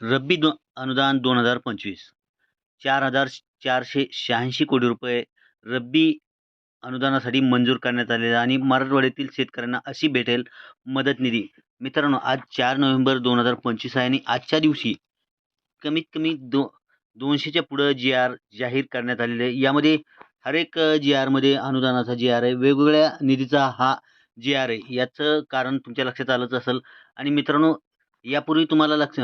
रब्बी दो अनुदान दोन हजार पंचवीस. चार हजार चारशे शहाऐंशी कोटी रुपये रब्बी अनुदानासाठी मंजूर करण्यात आलेला आहे आणि मराठवाड्यातील शेतकऱ्यांना अशी भेटेल मदत निधी. मित्रांनो आज चार नोव्हेंबर दोन हजार पंचवीस आहे आणि आजच्या दिवशी कमीत कमी दो दोनशेच्या पुढं जी आर जाहीर करण्यात आलेले आहे. यामध्ये हर एक जी आरमध्ये अनुदानाचा जी आर आहे. वेगवेगळ्या निधीचा हा जी आर आहे. याचं कारण तुमच्या लक्षात आलंच असेल. आणि मित्रांनो यापूर्वी तुम्हाला लक्ष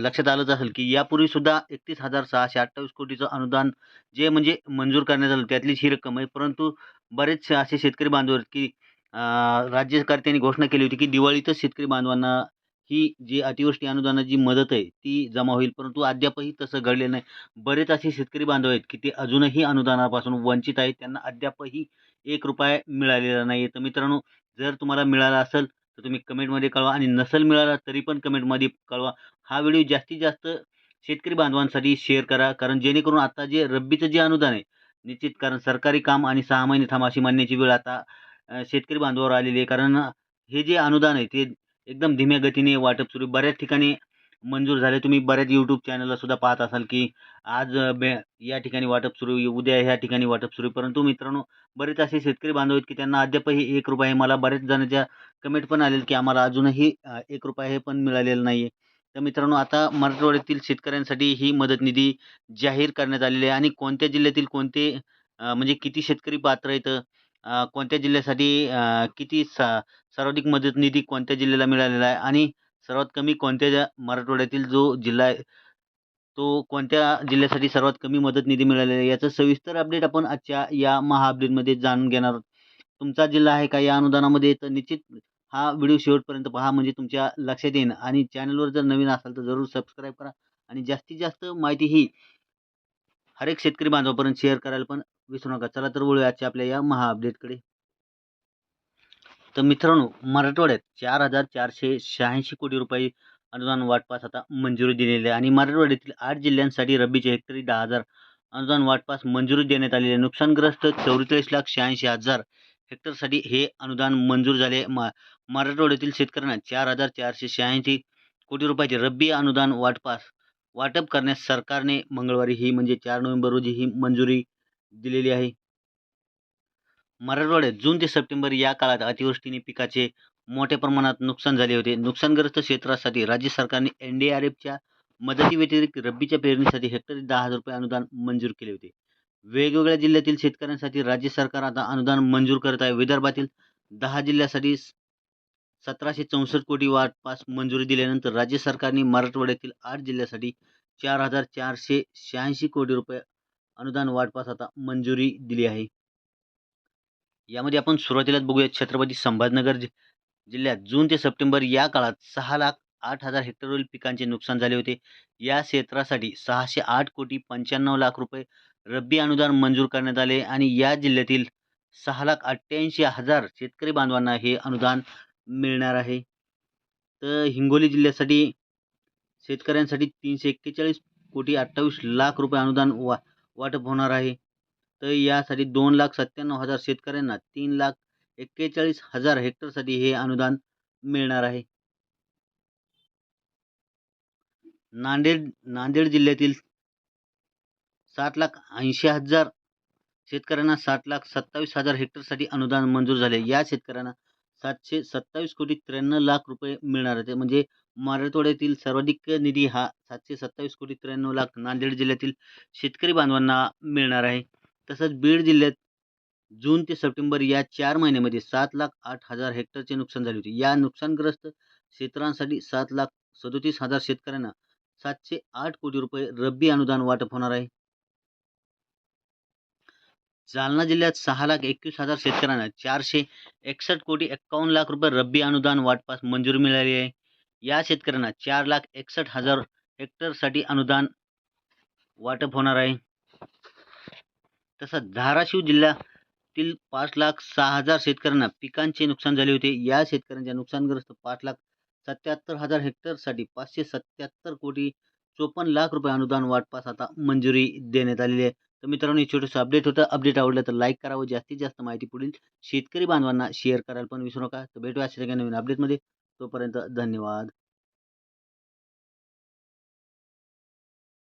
लक्षात आलंच असेल की यापूर्वीसुद्धा एकतीस हजार सहाशे अठ्ठावीस कोटीचं अनुदान जे म्हणजे मंजूर करण्यात आलं त्यातलीच ही रक्कम आहे. परंतु बरेच असे शेतकरी बांधव आहेत की राज्यकर्त्यांनी घोषणा केली होती की दिवाळीतच शेतकरी बांधवांना ही जी अतिवृष्टी अनुदानाची मदत आहे ती जमा होईल. परंतु अद्यापही तसं घडले नाही. बरेच असे शेतकरी बांधव आहेत की ते अजूनही अनुदानापासून वंचित आहेत. त्यांना अद्यापही एक रुपया मिळालेला नाही आहे तर मित्रांनो जर तुम्हाला मिळाला असेल तर तुम्ही कमेंटमध्ये कळवा आणि नसेल मिळाला तरी पण कमेंटमध्ये कळवा. हा व्हिडिओ जास्तीत जास्त शेतकरी बांधवांसाठी शेअर करा. कारण जेणेकरून आता जे रब्बीचं जे अनुदान आहे निश्चित कारण सरकारी काम आणि सहा महिने थांबाशी मानण्याची वेळ आता शेतकरी बांधवावर आलेली आहे. कारण हे जे अनुदान आहे ते एकदम धीम्या गतीने वाटप सुरू बऱ्याच ठिकाणी मंजूर झाले. तुम्ही बऱ्याच यूट्यूब चॅनलला सुद्धा पाहत असाल की आज बे या ठिकाणी वाटप सुरू आहे उद्या ह्या ठिकाणी वाटप सुरू आहे. परंतु मित्रांनो बरेच असे शेतकरी बांधव आहेत की त्यांना अद्यापही एक रुपया मला बरेच जणांच्या कमेंट पण आलेल की आम्हाला अजूनही एक रुपया हे पण मिळालेलं नाही आहे तर मित्रांनो आता मराठवाड्यातील शेतकऱ्यांसाठी ही मदत निधी जाहीर करण्यात आलेली आहे. आणि कोणत्या जिल्ह्यातील कोणते म्हणजे किती शेतकरी पात्र आहेत? कोणत्या जिल्ह्यासाठी किती सा सर्वाधिक मदत निधी कोणत्या जिल्ह्याला मिळालेला आहे? आणि सर्वात कमी कोणत्या ज्या मराठवाड्यातील जो जिल्हा आहे तो कोणत्या जिल्ह्यासाठी सर्वात कमी मदत निधी मिळालेला आहे याचं सविस्तर अपडेट आपण आजच्या या महा अपडेटमध्ये जाणून घेणार आहोत. तुमचा जिल्हा आहे का या अनुदानामध्ये तर निश्चित हा व्हिडिओ शेवटपर्यंत पहा म्हणजे तुमच्या लक्षात येईल आणि चॅनलवर जर नवीन असाल तर जरूर सबस्क्राईब करा. आणि जास्तीत जास्त माहिती ही हर एक शेतकरी बांधवापर्यंत शेअर करायला पण विसरू नका. चला तर वळूया आजच्या आपल्या या महा अपडेटकडे तर मित्रांनो मराठवाड्यात चार हजार चारशे शहाऐंशी कोटी रुपये अनुदान वाटपास आता मंजुरी दिलेली आहे. आणि मराठवाड्यातील आठ जिल्ह्यांसाठी रब्बीचे हेक्टरी दहा हजार अनुदान वाटपास मंजुरी देण्यात आलेली आहे. नुकसानग्रस्त चौवेचाळीस लाख शहाऐंशी हजार हेक्टरसाठी हे अनुदान मंजूर झाले आहे. मराठवाड्यातील शेतकऱ्यांना चार हजार चारशे शहाऐंशी कोटी रुपयाचे रब्बी अनुदान वाटपास वाटप करण्यास सरकारने मंगळवारी ही म्हणजे चार नोव्हेंबर रोजी ही मंजुरी दिलेली आहे. मराठवाड्यात जून ते सप्टेंबर या काळात अतिवृष्टीने पिकाचे मोठ्या प्रमाणात नुकसान झाले होते. नुकसानग्रस्त क्षेत्रासाठी राज्य सरकारने एन डी आर एफच्या मदतीव्यतिरिक्त रब्बीच्या पेरणीसाठी हेक्टरी दहा हजार रुपये अनुदान मंजूर केले होते. वेगवेगळ्या जिल्ह्यातील शेतकऱ्यांसाठी राज्य सरकार आता अनुदान मंजूर करत आहे. विदर्भातील दहा जिल्ह्यासाठी सतराशे चौसष्ट कोटी वाटपास मंजुरी दिल्यानंतर राज्य सरकारने मराठवाड्यातील आठ जिल्ह्यासाठी चार हजार चारशे शहाऐंशी कोटी रुपये अनुदान वाटपास आता मंजुरी दिली आहे. यामध्ये आपण सुरुवातीलाच बघूया छत्रपती संभाजनगर जि जिल्ह्यात जून ते सप्टेंबर या काळात सहा लाख आठ हजार हेक्टरवरील पिकांचे नुकसान झाले होते. या क्षेत्रासाठी सहाशे आठ कोटी पंच्याण्णव लाख रुपये रब्बी अनुदान मंजूर करण्यात आले आणि या जिल्ह्यातील सहा लाख अठ्ठ्याऐंशी हजार शेतकरी बांधवांना हे अनुदान मिळणार आहे. तर हिंगोली जिल्ह्यासाठी शेतकऱ्यांसाठी तीनशे एक्केचाळीस कोटी अठ्ठावीस लाख रुपये अनुदान वा वाटप होणार आहे. तर यासाठी दोन लाख सत्त्याण्णव हजार शेतकऱ्यांना तीन लाख एक्केचाळीस हजार हेक्टरसाठी हे अनुदान मिळणार आहे. नांदेड नांदेड जिल्ह्यातील सात लाख ऐंशी हजार शेतकऱ्यांना सात लाख सत्तावीस हजार हेक्टरसाठी अनुदान मंजूर झाले. या शेतकऱ्यांना सातशे सत्तावीस कोटी त्र्याण्णव लाख रुपये मिळणार होते म्हणजे मराठवाड्यातील सर्वाधिक निधी हा सातशे सत्तावीस कोटी त्र्याण्णव लाख नांदेड जिल्ह्यातील शेतकरी बांधवांना मिळणार आहे. तसंच बीड जिल्ह्यात जून ते सप्टेंबर या चार महिन्यामध्ये सात लाख आठ हजार हेक्टरचे नुकसान झाले होते. या नुकसानग्रस्त क्षेत्रांसाठी सात लाख सदोतीस हजार शेतकऱ्यांना सातशे आठ कोटी रुपये रब्बी अनुदान वाटप होणार आहे. जालना जिल्ह्यात सहा लाख एकवीस हजार शेतकऱ्यांना चारशे एकसष्ट कोटी एक्कावन्न लाख रुपये रब्बी अनुदान वाटपास मंजुरी मिळाली आहे. या शेतकऱ्यांना चार लाख एकसष्ट हजार हेक्टरसाठी अनुदान वाटप होणार आहे. तसंच धाराशिव जिल्ह्यातील पाच लाख सहा हजार शेतकऱ्यांना पिकांचे नुकसान झाले होते. या शेतकऱ्यांच्या नुकसानग्रस्त पाच लाख सत्याहत्तर हजार हेक्टरसाठी पाचशे सत्याहत्तर कोटी चोपन्न लाख रुपये अनुदान वाटपास आता मंजुरी देण्यात आलेली आहे. तर मित्रांनो हे छोटंसं अपडेट होतं. अपडेट आवडलं तर लाईक करावं जास्तीत जास्त माहिती पुढील शेतकरी बांधवांना शेअर करायला पण विसरू नका. तर भेटूया अशा नवीन अपडेटमध्ये तोपर्यंत धन्यवाद.